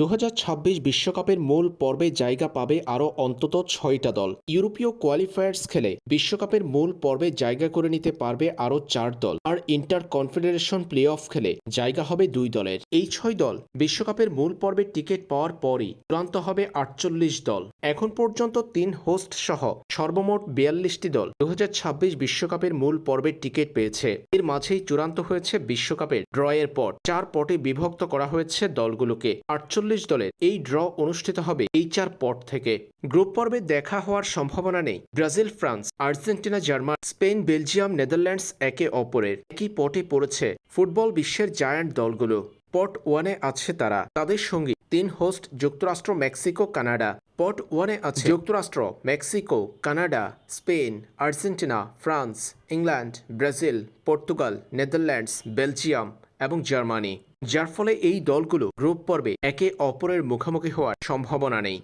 দু বিশ্বকাপের মূল পর্বে জায়গা পাবে আরও অন্তত ছয়টা দল। ইউরোপীয় কোয়ালিফায়ার্স খেলে বিশ্বকাপের মূল পর্বে জায়গা করে নিতে পারবে আরও চার দল। আর ইন্টার কনফেডারেশন প্লে অফ খেলে জায়গা হবে দুই দলের। এই ছয় দল বিশ্বকাপের মূল পর্বে টিকিট পাওয়ার পরই চূড়ান্ত হবে আটচল্লিশ দল। এখন পর্যন্ত তিন হোস্ট সহ সর্বমোট বিয়াল্লিশটি দল দু বিশ্বকাপের মূল পর্বের টিকিট পেয়েছে। এর মাঝেই চূড়ান্ত হয়েছে বিশ্বকাপের ড্রয়ের পর চার পটে বিভক্ত করা হয়েছে দলগুলোকে। আটচল্লিশ দলের এই ড্র অনুষ্ঠিত হবে এই চার পট থেকে। গ্রুপ পর্বে দেখা হওয়ার সম্ভাবনা নেই। Brazil, France, Argentina, German, Spain, Belgium, Netherlands একে অপরের একই পটে পড়েছে ফুটবল বিশ্বের জায়ান্ট দলগুলো। পট ওয়ানে আছে তারা। তাদের সঙ্গে তিন হোস্ট যুক্তরাষ্ট্র, মেক্সিকো, কানাডা। পট ওয়ানে আছে যুক্তরাষ্ট্র, Mexico, Canada, Spain, Argentina, France, England, Brazil, Portugal, Netherlands, Belgium এবং জার্মানি। যার ফলে এই দলগুলো গ্রুপ পর্বে একে অপরের মুখোমুখি হওয়ার সম্ভাবনা নেই।